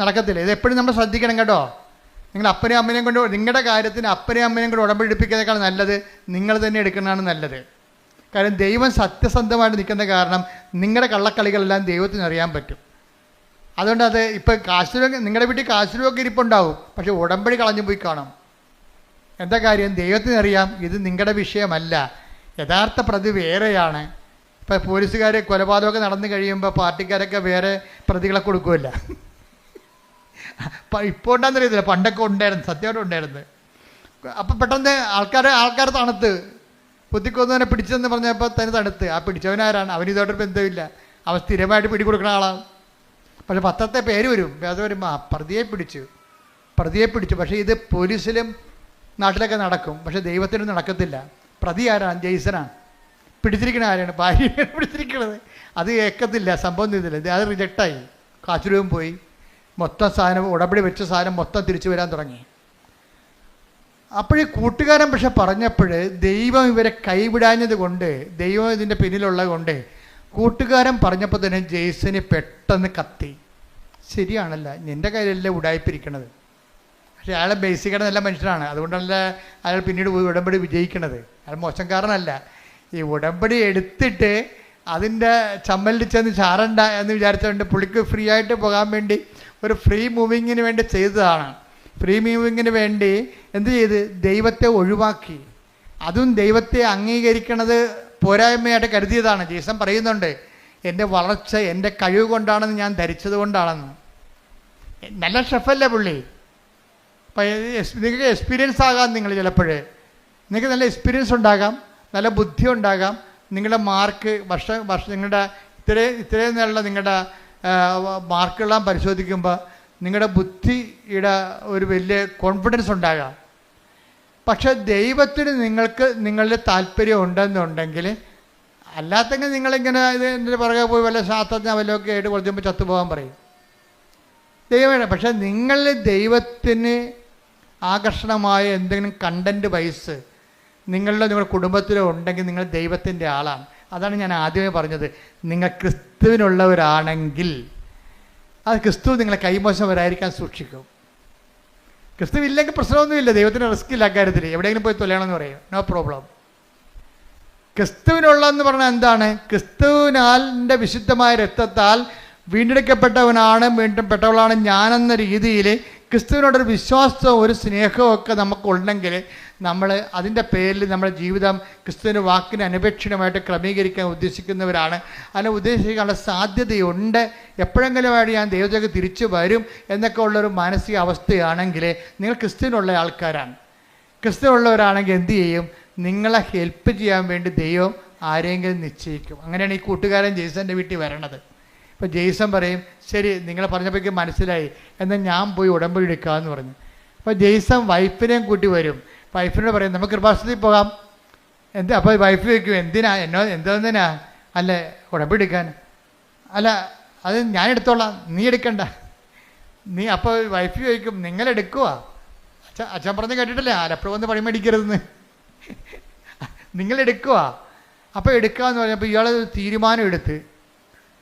നടക്കത്തില്ല. ഇത് എപ്പോഴും നമ്മൾ ശ്രദ്ധിക്കണം കേട്ടോ. നിങ്ങൾ അപ്പനെയും അമ്മനെയും കൊണ്ട് നിങ്ങളുടെ കാര്യത്തിന് അപ്പനെയും അമ്മനെയും കൊണ്ട് ഉടമ്പിടിപ്പിക്കുന്നതിനേക്കാൾ നല്ലത് നിങ്ങൾ തന്നെ എടുക്കുന്നതാണ് നല്ലത്. കാരണം ദൈവം സത്യസന്ധമായിട്ട് നിൽക്കുന്ന കാരണം നിങ്ങളുടെ കള്ളക്കളികളെല്ലാം ദൈവത്തിന് അറിയാൻ പറ്റും. അതുകൊണ്ട് അത് ഇപ്പം കാശുരൂപ നിങ്ങളുടെ വീട്ടിൽ കാശുരൂപൊക്കെ ഇരിപ്പുണ്ടാവും. പക്ഷെ ഉടമ്പടി കളഞ്ഞു പോയി കാണും. എന്താ കാര്യം? ദൈവത്തിന് അറിയാം ഇത് നിങ്ങളുടെ വിഷയമല്ല. യഥാർത്ഥ പ്രതി വേറെയാണ്. ഇപ്പം പോലീസുകാർ കൊലപാതകമൊക്കെ നടന്നു കഴിയുമ്പോൾ പാർട്ടിക്കാരൊക്കെ വേറെ പ്രതികളെ കൊടുക്കുമല്ല ഇപ്പോൾ ഉണ്ടാകുന്നറിയത്തില്ല പണ്ടൊക്കെ ഉണ്ടായിരുന്നു. സത്യമായിട്ട് ഉണ്ടായിരുന്നു. അപ്പം പെട്ടെന്ന് ആൾക്കാർ ആൾക്കാർ തണുത്ത്. കുത്തിക്കൊന്നവനെ പിടിച്ചെന്ന് പറഞ്ഞപ്പോൾ തന്നെ തണുത്ത്. ആ പിടിച്ചവനാരാണ്? അവൻ ഇതോട്ടൊരു ബന്ധമില്ല. അവൻ സ്ഥിരമായിട്ട് പിടികൊടുക്കുന്ന ആളാണ് പക്ഷെ പത്രത്തെ പേര് വരും. അത് വരുമ്പോൾ പ്രതിയെ പിടിച്ചു. പ്രതിയെ പിടിച്ചു. പക്ഷേ ഇത് പോലീസിലും നാട്ടിലൊക്കെ നടക്കും. പക്ഷേ ദൈവത്തിനും നടക്കത്തില്ല. പ്രതി ആരാണ്? ജെയ്സനാണ്. പിടിച്ചിരിക്കുന്ന ആരാണ്? ഭാര്യയാണ് പിടിച്ചിരിക്കണത് അത് ഏക്കത്തില്ല സംഭവം ചെയ്തില്ല അത് റിജക്റ്റായി കാശുരൂപം പോയി. മൊത്തം സാധനം ഉടമ്പടി വെച്ച സാധനം മൊത്തം തിരിച്ചു വരാൻ തുടങ്ങി. അപ്പോഴേ കൂട്ടുകാരൻ പക്ഷെ പറഞ്ഞപ്പോൾ ദൈവം ഇവരെ കൈവിടാഞ്ഞത് കൊണ്ട് ദൈവം ഇതിന്റെ പിന്നിലുള്ളത് കൊണ്ട് കൂട്ടുകാരൻ പറഞ്ഞപ്പോൾ തന്നെ ജെയ്സന് പെട്ടെന്ന് കത്തി. ശരിയാണല്ല നിന്റെ കയ്യിലല്ലേ ഉടായ്പിരിക്കണത് പക്ഷേ അയാളെ ബേസിക്കയുടെ നല്ല മനുഷ്യനാണ്. അതുകൊണ്ടല്ല അയാൾ പിന്നീട് ഉടമ്പടി വിജയിക്കണത്. അയാൾ മോശംകാരനല്ല. ഈ ഉടമ്പടി എടുത്തിട്ട് അതിന്റെ ചമ്മലിൽ ചെന്ന് ചാറണ്ട എന്ന് വിചാരിച്ചുകൊണ്ട് പുള്ളിക്ക് ഫ്രീ ആയിട്ട് പോകാൻ വേണ്ടി ഒരു ഫ്രീ മൂവിങ്ങിന് വേണ്ടി ചെയ്തതാണ്. ഫ്രീ മൂവിങ്ങിന് വേണ്ടി എന്ത് ചെയ്ത്? ദൈവത്തെ ഒഴിവാക്കി. അതും ദൈവത്തെ അംഗീകരിക്കണത് പോരായ്മയായിട്ട് കരുതിയതാണ്. ജീസൻ പറയുന്നുണ്ട് എന്റെ വളർച്ച എന്റെ കഴിവ് കൊണ്ടാണെന്ന് ഞാൻ ധരിച്ചത് കൊണ്ടാണെന്ന്. നല്ല ഷെഫല്ലേ പുള്ളി? നിങ്ങൾക്ക് എക്സ്പീരിയൻസ് ആകാം നിങ്ങൾ ചിലപ്പോഴേ. നിങ്ങൾക്ക് നല്ല എക്സ്പീരിയൻസ് ഉണ്ടാകാം നല്ല ബുദ്ധി ഉണ്ടാകാം. നിങ്ങളുടെ മാർക്ക് വർഷ വർഷ നിങ്ങളുടെ ഇത്രയും ഇത്രയും നല്ല നിങ്ങളുടെ മാർക്കെല്ലാം പരിശോധിക്കുമ്പോൾ നിങ്ങളുടെ ബുദ്ധിയുടെ ഒരു വലിയ കോൺഫിഡൻസ് ഉണ്ടാകാം. പക്ഷെ ദൈവത്തിന് നിങ്ങൾക്ക് നിങ്ങളുടെ താല്പര്യം ഉണ്ടെന്നുണ്ടെങ്കിൽ അല്ലാത്തെങ്കിൽ നിങ്ങളിങ്ങനെ ഇത് എന്റെ പുറകെ പോയി വല്ല ശാസ്ത്രജ്ഞ വല്ലതൊക്കെ ആയിട്ട് കുറച്ച് ചത്തുപോകാൻ പറയും. ദൈവമാണ് പക്ഷെ നിങ്ങളിൽ ദൈവത്തിന് ആകർഷണമായ എന്തെങ്കിലും കണ്ടന്റ് വൈസ് നിങ്ങളുടെ നിങ്ങളുടെ കുടുംബത്തിലോ ഉണ്ടെങ്കിൽ നിങ്ങൾ ദൈവത്തിന്റെ ആളാണ്. അതാണ് ഞാൻ ആദ്യമേ പറഞ്ഞത്. നിങ്ങൾ ക്രിസ്തുവിനുള്ളവരാണെങ്കിൽ അത് ക്രിസ്തു നിങ്ങളെ കൈമോശവരായിരിക്കാൻ സൂക്ഷിക്കും. ക്രിസ്തു ഇല്ലെങ്കിൽ പ്രശ്നമൊന്നുമില്ല. ദൈവത്തിന് റിസ്ക് ഇല്ല അക്കാര്യത്തിൽ. എവിടെയെങ്കിലും പോയി തൊലയണമെന്ന് പറയും. നോ പ്രോബ്ലം ക്രിസ്തുവിനുള്ളതെന്ന് പറഞ്ഞാൽ എന്താണ്? ക്രിസ്തുവിനാലിന്റെ വിശുദ്ധമായ രക്തത്താൽ വീണ്ടെടുക്കപ്പെട്ടവനാണ് വീണ്ടെടുക്കപ്പെട്ടവളാണ് ഞാനെന്ന രീതിയിൽ ക്രിസ്തുവിനോടൊരു വിശ്വാസവും ഒരു സ്നേഹവും ഒക്കെ നമുക്കുണ്ടെങ്കിൽ നമ്മൾ അതിന്റെ പേരിൽ നമ്മുടെ ജീവിതം ക്രിസ്തുവിന്റെ വാക്കിന് അനുപേക്ഷണമായിട്ട് ക്രമീകരിക്കാൻ ഉദ്ദേശിക്കുന്നവരാണ്. അതിനെ ഉദ്ദേശിക്കാനുള്ള സാധ്യതയുണ്ട്. എപ്പോഴെങ്കിലുമായിട്ട് ഞാൻ ദൈവത്തേക്ക് തിരിച്ചു വരും എന്നൊക്കെ ഉള്ളൊരു മാനസിക അവസ്ഥയാണെങ്കിൽ നിങ്ങൾ ക്രിസ്തുവിനുള്ള ആൾക്കാരാണ്. ക്രിസ്തുവുള്ളവരാണെങ്കിൽ എന്തു ചെയ്യും? നിങ്ങളെ ഹെൽപ്പ് ചെയ്യാൻ വേണ്ടി ദൈവം ആരെങ്കിലും നിശ്ചയിക്കും. അങ്ങനെയാണ് ഈ കൂട്ടുകാരൻ ജെയ്സന്റെ വീട്ടിൽ വരണത്. ഇപ്പോൾ ജെയ്സൺ പറയും ശരി നിങ്ങളെ പറഞ്ഞപ്പോഴേക്കും മനസ്സിലായി. എന്നാൽ ഞാൻ പോയി ഉടമ്പടി എടുക്കാമെന്ന് പറഞ്ഞു. അപ്പോൾ ജെയ്സൺ വൈഫിനെയും കൂട്ടി വരും. വൈഫിനോട് പറയും നമുക്ക് കൃപാസനത്തിൽ പോകാം. എന്ത് അപ്പോൾ വൈഫ് ചോദിക്കും എന്തിനാ? എന്നോ എന്തെന്തിനാ അല്ല ഉടമ്പെടുക്കാൻ അല്ല അത് ഞാൻ എടുത്തോളാം നീ എടുക്കണ്ട. നീ അപ്പോൾ വൈഫ് ചോദിക്കും നിങ്ങൾ എടുക്കുക അച്ഛൻ പറഞ്ഞ് കേട്ടിട്ടില്ലേ ആലപ്പുഴ വന്ന് പണി മേടിക്കരുതെന്ന്. *laughs* അപ്പോൾ എടുക്കുക എന്ന് പറഞ്ഞപ്പോൾ ഇയാൾ തീരുമാനം എടുത്ത്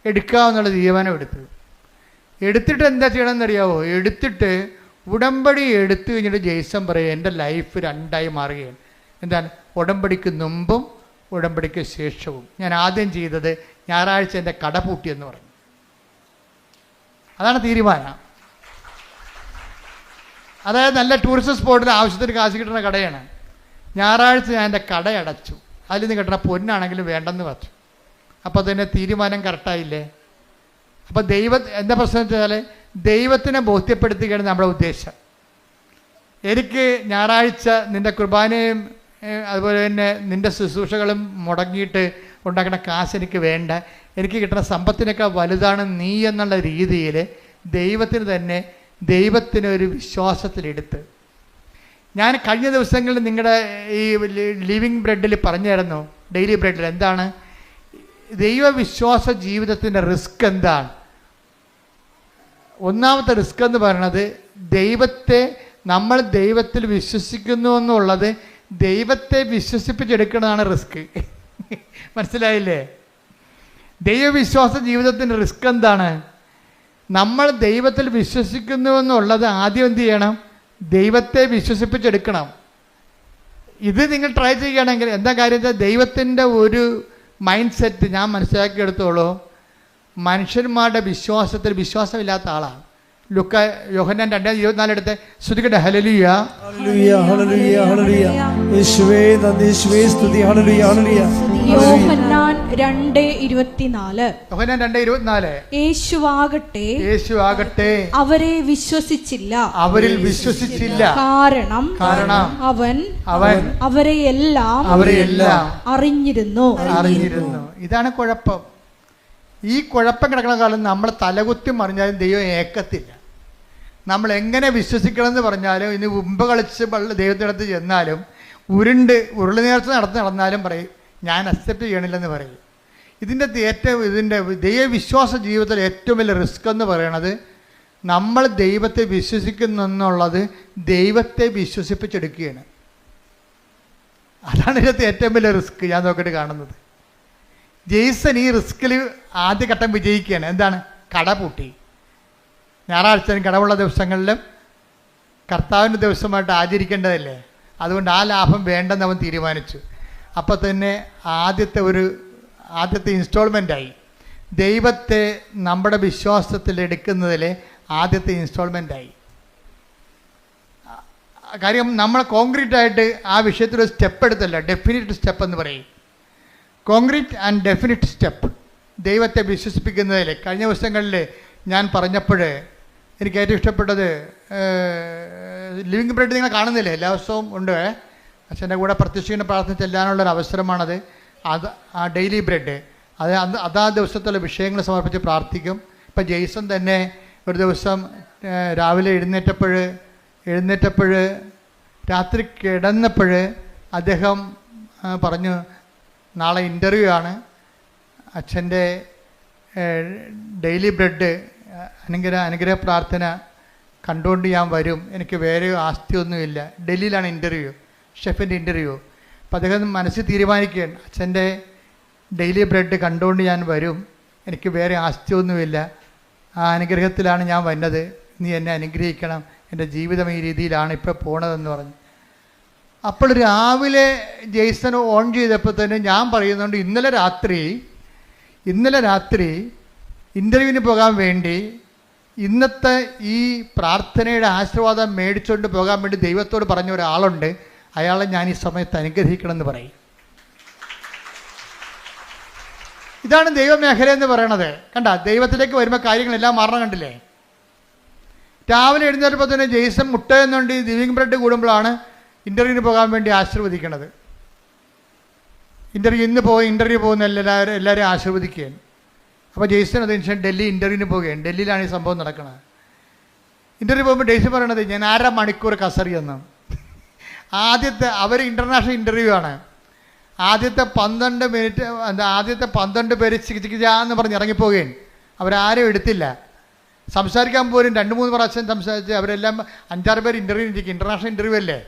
എടുക്കാമെന്നുള്ള തീരുമാനം എടുത്ത്. എടുത്തിട്ട് എന്താ ചെയ്യണമെന്നറിയാവോ? എടുത്തിട്ട് ഉടമ്പടി എടുത്തു കഴിഞ്ഞിട്ട് ജെയ്സൺ പറയും എന്റെ ലൈഫ് രണ്ടായി മാറുകയാണ്. എന്താണ്? ഉടമ്പടിക്ക് മുമ്പും ഉടമ്പടിക്ക് ശേഷവും. ഞാൻ ആദ്യം ചെയ്തത് ഞായറാഴ്ച എന്റെ കട പൂട്ടിയെന്ന് പറഞ്ഞു. അതാണ് തീരുമാനം. അതായത് നല്ല ടൂറിസ്റ്റ് സ്പോട്ടിൽ ആവശ്യത്തിന് കാശ് കിട്ടുന്ന കടയാണ്. ഞായറാഴ്ച ഞാൻ എന്റെ കട അടച്ചു. അതിൽ നിന്ന് കിട്ടുന്ന പൊന്നാണെങ്കിലും വേണ്ടെന്ന് പറഞ്ഞു. അപ്പോൾ തന്നെ തീരുമാനം കറക്റ്റായില്ലേ അപ്പോൾ ദൈവ എന്താ പ്രശ്നം വെച്ചാൽ ദൈവത്തിനെ ബോധ്യപ്പെടുത്തുകയാണ് നമ്മുടെ ഉദ്ദേശം. എനിക്ക് ഞായറാഴ്ച നിന്റെ കുർബാനയും അതുപോലെ തന്നെ നിന്റെ ശുശ്രൂഷകളും മുടങ്ങിയിട്ട് ഉണ്ടാക്കുന്ന കാശ് എനിക്ക് വേണ്ട. എനിക്ക് കിട്ടുന്ന സമ്പത്തിനേക്കാൾ വലുതാണ് നീ എന്നുള്ള രീതിയിൽ ദൈവത്തിന് തന്നെ ദൈവത്തിന് ഒരു വിശ്വാസത്തിലെടുത്ത്. ഞാൻ കഴിഞ്ഞ ദിവസങ്ങളിൽ നിങ്ങളുടെ ഈ ലിവിങ് ബ്രെഡിൽ പറഞ്ഞായിരുന്നു ഡെയിലി ബ്രെഡിൽ എന്താണ്? ദൈവവിശ്വാസ ജീവിതത്തിന്റെ റിസ്ക് എന്താണ്? ഒന്നാമത്തെ റിസ്ക് എന്ന് പറയുന്നത് ദൈവത്തെ നമ്മൾ ദൈവത്തിൽ വിശ്വസിക്കുന്നു എന്നുള്ളത് ദൈവത്തെ വിശ്വസിപ്പിച്ചെടുക്കുന്നതാണ് റിസ്ക്. മനസ്സിലായില്ലേ? ദൈവവിശ്വാസ ജീവിതത്തിന്റെ റിസ്ക് എന്താണ്? നമ്മൾ ദൈവത്തിൽ വിശ്വസിക്കുന്നു എന്നുള്ളത് ആദ്യം എന്ത് ചെയ്യണം? ദൈവത്തെ വിശ്വസിപ്പിച്ചെടുക്കണം. ഇത് നിങ്ങൾ ട്രൈ ചെയ്യുകയാണെങ്കിൽ എന്താ കാര്യം വെച്ചാൽ ദൈവത്തിന്റെ ഒരു മൈൻഡ് സെറ്റ് ഞാൻ മനസ്സിലാക്കിയെടുത്തോളൂ. മനുഷ്യന്മാരുടെ വിശ്വാസത്തിൽ വിശ്വാസമില്ലാത്ത ആളാണ്. ലുക്ക യോഹന്നാൻ രണ്ടായിരത്തി ഇരുപത്തിനാലെടുത്ത് ശ്രുതികട്ടെ ഹലലിയ ഹല്ലേലൂയ ഹല്ലേലൂയ ഹല്ലേലൂയ. രണ്ട് ഇരുപത്തിനാല്. രണ്ട് ഇരുപത്തിനാല്. യേശുവാകട്ടെ. അവരെ വിശ്വസിച്ചില്ല. അവരിൽ വിശ്വസിച്ചില്ല. കാരണം കാരണം അവൻ അവൻ അവരെ എല്ലാം അവരെ എല്ലാം അറിഞ്ഞിരുന്നു. അറിഞ്ഞിരുന്നു. ഇതാണ് കുഴപ്പം. ഈ കുഴപ്പം കിടക്കുന്ന കാലം നമ്മൾ തലകുത്തി മറിഞ്ഞാലും ദൈവം ഏക്കത്തില്ല. നമ്മൾ എങ്ങനെ വിശ്വസിക്കണം എന്ന് പറഞ്ഞാലും ഇനി ഉമ്പ് കളിച്ച് ദൈവത്തിനടുത്ത് ചെന്നാലും ഉരുണ്ട് ഉരുളി നേർച്ച നടത്തി നടന്നാലും പറയും ഞാൻ അക്സെപ്റ്റ് ചെയ്യണില്ലെന്ന് പറയും. ഇതിന്റെ ഏറ്റവും ഇതിന്റെ ദൈവവിശ്വാസ ജീവിതത്തിൽ ഏറ്റവും വലിയ റിസ്ക് എന്ന് പറയണത് നമ്മൾ ദൈവത്തെ വിശ്വസിക്കുന്നു എന്നുള്ളത് ദൈവത്തെ വിശ്വസിപ്പിച്ചെടുക്കുകയാണ്. അതാണ് ഇതിനകത്ത് ഏറ്റവും വലിയ റിസ്ക് ഞാൻ നോക്കിയിട്ട് കാണുന്നത്. ജെയ്സൺ ഈ റിസ്കിൽ ആദ്യഘട്ടം വിജയിക്കുകയാണ്. എന്താണ്? കട പൂട്ടി. ഞായറാഴ്ച കടവുള്ള ദിവസങ്ങളിലും കർത്താവിന്റെ ദിവസമായിട്ട് ആചരിക്കേണ്ടതല്ലേ? അതുകൊണ്ട് ആ ലാഭം വേണ്ടെന്ന് അവൻ തീരുമാനിച്ചു. അപ്പോൾ തന്നെ ആദ്യത്തെ ഒരു ആദ്യത്തെ ഇൻസ്റ്റാൾമെന്റായി ദൈവത്തെ നമ്മുടെ വിശ്വാസത്തിൽ എടുക്കുന്നതിലെ ആദ്യത്തെ ഇൻസ്റ്റാൾമെന്റായി കാര്യം നമ്മൾ കോൺക്രീറ്റ് ആയിട്ട് ആ വിഷയത്തിൽ ഒരു സ്റ്റെപ്പ് എടുത്തല്ല ഡെഫിനിറ്റ് സ്റ്റെപ്പ് എന്ന് പറയും. കോൺക്രീറ്റ് ആൻഡ് ഡെഫിനിറ്റ് സ്റ്റെപ്പ് ദൈവത്തെ വിശ്വസിപ്പിക്കുന്നതിൽ കഴിഞ്ഞ ദിവസങ്ങളിൽ ഞാൻ പറഞ്ഞപ്പോൾ എനിക്ക് ഏറ്റവും ഇഷ്ടപ്പെട്ടത് ലിവിങ് ബ്രെഡ് നിങ്ങൾ കാണുന്നില്ലേ? എല്ലാ ദിവസവും ഉണ്ട്. അച്ഛന്റെ കൂടെ പ്രത്യക്ഷിക്കുന്ന പ്രാർത്ഥന ചെല്ലാനുള്ളൊരു അവസരമാണത്. അത് ആ ഡെയിലി ബ്രെഡ്. അത് അന്ന് അതാ ദിവസത്തുള്ള വിഷയങ്ങൾ സമർപ്പിച്ച് പ്രാർത്ഥിക്കും. ഇപ്പം ജെയ്സൺ തന്നെ ഒരു ദിവസം രാവിലെ എഴുന്നേറ്റപ്പോൾ എഴുന്നേറ്റപ്പോൾ രാത്രി കിടന്നപ്പോൾ അദ്ദേഹം പറഞ്ഞു നാളെ ഇന്റർവ്യൂ ആണ്. അച്ഛന്റെ ഡെയിലി ബ്രെഡ് അനുഗ്രഹ അനുഗ്രഹ പ്രാർത്ഥന കണ്ടുകൊണ്ട് ഞാൻ വരും. എനിക്ക് വേറെ ആസ്തിയൊന്നുമില്ല. ഡൽഹിയിലാണ് ഇന്റർവ്യൂ ഷെഫിന്റെ ഇന്റർവ്യൂ അപ്പം അദ്ദേഹം മനസ്സിൽ തീരുമാനിക്കുകയാണ് അച്ഛന്റെ ഡെയിലി ബ്രെഡ് കണ്ടുകൊണ്ട് ഞാൻ വരും. എനിക്ക് വേറെ ആസ്തിയൊന്നുമില്ല. ആ അനുഗ്രഹത്തിലാണ് ഞാൻ വന്നത്. നീ എന്നെ അനുഗ്രഹിക്കണം. എന്റെ ജീവിതം ഈ രീതിയിലാണ് ഇപ്പോൾ പോണതെന്ന് പറഞ്ഞു. അപ്പോൾ രാവിലെ ജെയ്സൺ ഓൺ ചെയ്തപ്പോൾ തന്നെ ഞാൻ പറയുന്നുണ്ട് ഇന്നലെ രാത്രി ഇന്നലെ രാത്രി ഇന്റർവ്യൂവിന് പോകാൻ വേണ്ടി ഇന്നത്തെ ഈ പ്രാർത്ഥനയുടെ ആശീർവാദം മേടിച്ചുകൊണ്ട് പോകാൻ വേണ്ടി ദൈവത്തോട് പറഞ്ഞ ഒരാളുണ്ട്. അയാളെ ഞാൻ ഈ സമയത്ത് അനുഗ്രഹിക്കണമെന്ന് പറയും. ഇതാണ് ദൈവമേഖല എന്ന് പറയണത്. കണ്ട ദൈവത്തിലേക്ക് വരുമ്പോൾ കാര്യങ്ങളെല്ലാം മാറണം കണ്ടില്ലേ? രാവിലെ എഴുന്നേറ്റപ്പോൾ തന്നെ ജെയ്സൺ മുട്ട എന്നുണ്ട് ഈ ലിവിങ് ബ്രെഡ് കൂടുമ്പോഴാണ് ഇന്റർവ്യൂവിന് പോകാൻ വേണ്ടി ആശീർവദിക്കണത്. ഇന്റർവ്യൂ ഇന്ന് പോയി ഇന്റർവ്യൂ പോകുന്ന എല്ലാവരും എല്ലാവരും ആശീർവദിക്കുകയാണ്. അപ്പോൾ ജെയ്സൺ അതനുസരിച്ച് ഡൽഹി ഇന്റർവ്യൂവിന് പോകുകയാണ് ഡൽഹിയിലാണ് ഈ സംഭവം നടക്കുന്നത് ഇന്റർവ്യൂ പോകുമ്പോൾ ജെയ്സൺ പറയണത് ഞാൻ അര മണിക്കൂർ കസറി എന്ന്. ആദ്യത്തെ അവർ ഇന്റർനാഷണൽ ഇന്റർവ്യൂ ആണ്. ആദ്യത്തെ പന്ത്രണ്ട് മിനിറ്റ് എന്താ ആദ്യത്തെ പന്ത്രണ്ട് പേര് ചികിത്സിക്കാന്ന് പറഞ്ഞ് ഇറങ്ങിപ്പോവുകയാണ് അവരാരും എടുത്തില്ല. സംസാരിക്കാൻ പോലും രണ്ട് മൂന്ന് പ്രാവശ്യം സംസാരിച്ച് അവരെല്ലാം അഞ്ചാറ് പേര് ഇന്റർവ്യൂ ഇരിക്കും. ഇന്റർനാഷണൽ ഇന്റർവ്യൂ അല്ലേ?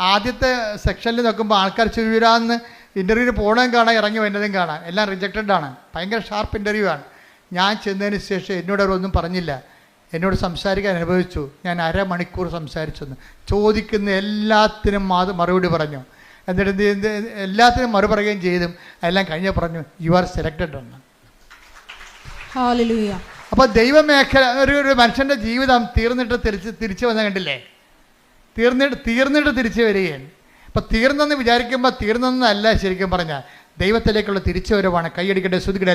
ആദ്യത്തെ സെക്ഷനിൽ നോക്കുമ്പോൾ ആൾക്കാർ ചുരുവിരാന്ന് ഇന്റർവ്യൂവിന് പോകണതും കാണാം ഇറങ്ങി വരുന്നതും കാണാം. എല്ലാം റിജക്റ്റഡ് ആണ്. ഭയങ്കര ഷാർപ്പ് ഇന്റർവ്യൂ ആണ്. ഞാൻ ചെന്നതിന് ശേഷം എന്നോട് അവരൊന്നും പറഞ്ഞില്ല. എന്നോട് സംസാരിക്കാൻ അനുഭവിച്ചു. ഞാൻ അരമണിക്കൂർ സംസാരിച്ചെന്ന്. ചോദിക്കുന്ന എല്ലാത്തിനും മാത് മറുപടി പറഞ്ഞു. എന്നിട്ട് എന്ത് എല്ലാത്തിനും മറു പറയുകയും ചെയ്തും. എല്ലാം കഴിഞ്ഞ പറഞ്ഞു യു ആർ സെലക്റ്റഡ് എന്ന്. അപ്പോൾ ദൈവമേഖല ഒരു ഒരു മനുഷ്യന്റെ ജീവിതം തീർന്നിട്ട് തിരിച്ച് തിരിച്ചു വന്ന കണ്ടില്ലേ? തീർന്നിട്ട് തീർന്നിട്ട് തിരിച്ചു വരികയാണ്. അപ്പം തീർന്നെന്ന് വിചാരിക്കുമ്പോൾ തീർന്നെന്നല്ല ശരിക്കും പറഞ്ഞാൽ. ദൈവത്തിലേക്കുള്ള തിരിച്ചു വരവാണ് കൈയടിക്കട്ടെ ശ്രുതിക്കട്ടെ